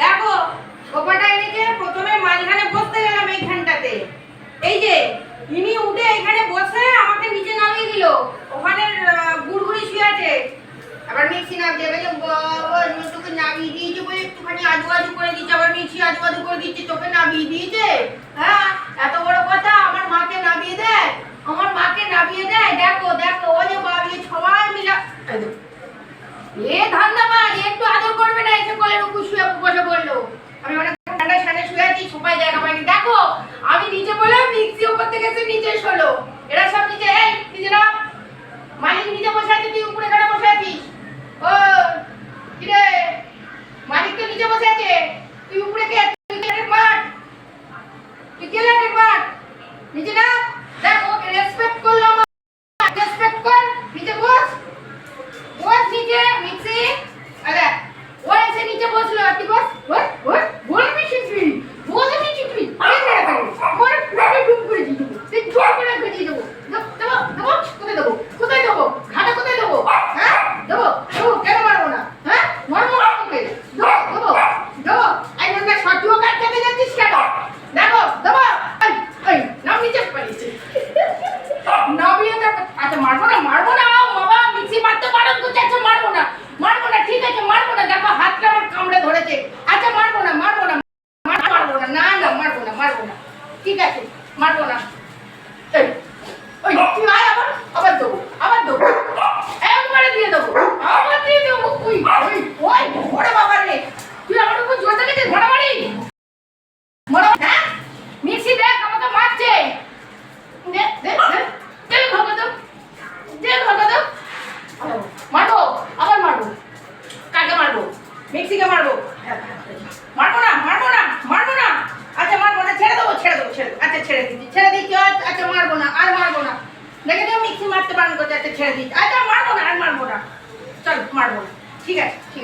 দেখো গোপাটা এনেছে প্রথমে মাঝখানে বসতে গেলাম এইখানটাতে। এই যে, ইনি উঠে এখানে বসে আমাকে নিচে নামিয়ে দিল। ওখানে গুড়গুড়ি শুয়ে আছে। আবার মিক্সি নাম দেবে যে, বাবা তোকে নামিয়ে দিয়েছে বলে একটুখানি আজু আজু করে দিচ্ছে, আবার মিক্সি আজু আজু করে দিচ্ছে তোকে নামিয়ে দিয়েছে হ্যাঁ এত বড় কথা আমার মাকে নামিয়ে দেয় আমার মাকে নামিয়ে দেয় দেখো দেখো ও যে বাবিয়ে সবাই মিলা এই দেখো। এ ধান্দাবাজ একটু আদর করবে না এসে কোলের উপর শুয়ে বসে বলল আমি অনেক ঠান্ডা সামনে শুয়ে আছি সবাই জায়গা পাইনি দেখো, আমি নিচে বললাম মিক্সি ওপর থেকে নিচে শোলো এরা সব নিচে এই নিচে না মালিক নিচে বসে আছে তুই উপরে কেন বসে আছিস ও কিরে মালিক তো নিচে বসে আছে তুই উপরে কে তুই ক্রিকেটের মাঠ তুই ক্রিকেটের মাঠ নিচে না দেখ ওকে রেসপেক্ট করলাম রেসপেক্ট কর নিচে বস বস নিচে মিক্সি আরে ও এসে নিচে বসল আর তুই বস বস বস বলবি শিখবি বলবি শিখবি এই মেরে ফেলবি বল পুরো ডুব করে দিয়ে দেবো তুই ডুব করে গজিয়ে দেবো দেবো দেবো কোথায় দেবো কোথায় দেবো ঘাটা কোথায় দেবো হ্যাঁ দেবো দেবো কেন মারবো না হ্যাঁ মারবো না তোকে দেবো দেবো দেবো এই মনে সত্যিও কাট খেতে যাচ্ছিস কেন দেখো দেবো এই এই নাম নিচে পালিয়েছে নামিয়ে দেখ আচ্ছা মারবো না মারবো না আও বাবা মিক্সি মারতে পারো তো চাচ্ছ মারবো না মারবো না ঠিক আছে মারবো না দেখো হাতটা আমার কামড়ে ধরেছে আচ্ছা মারবো না মারবো না মার- মারবো না না না মারবো না মারবো না ঠিক আছে, মারবো না। ওই আবার আবার দেবো আবার দেবো। আমার হ্যাঁ? মিক্সি দেখ, আমাকে মারছে। দে দে দে দে ভাগো তো দে ভাগো তো মারবো, আবার মারবো। কাকে মারবো? মিক্সিকে মারবো? মারবো না মারবো না আচ্ছা মারবো না ছেড়ে দেবো ছেড়ে দেবো ছেড়ে দেবো। আচ্ছা ছেড়ে দিচ্ছি ছেড়ে দিচ্ছি আচ্ছা, আচ্ছা মারবো না আর মারবো না দেখে তো মিক্সি মারতে পারেন আচ্ছা ছেড়ে দিচ্ছি আচ্ছা মারবো না, আর মারবো না। চল, মারবো না। ঠিক আছে ঠিক আছে।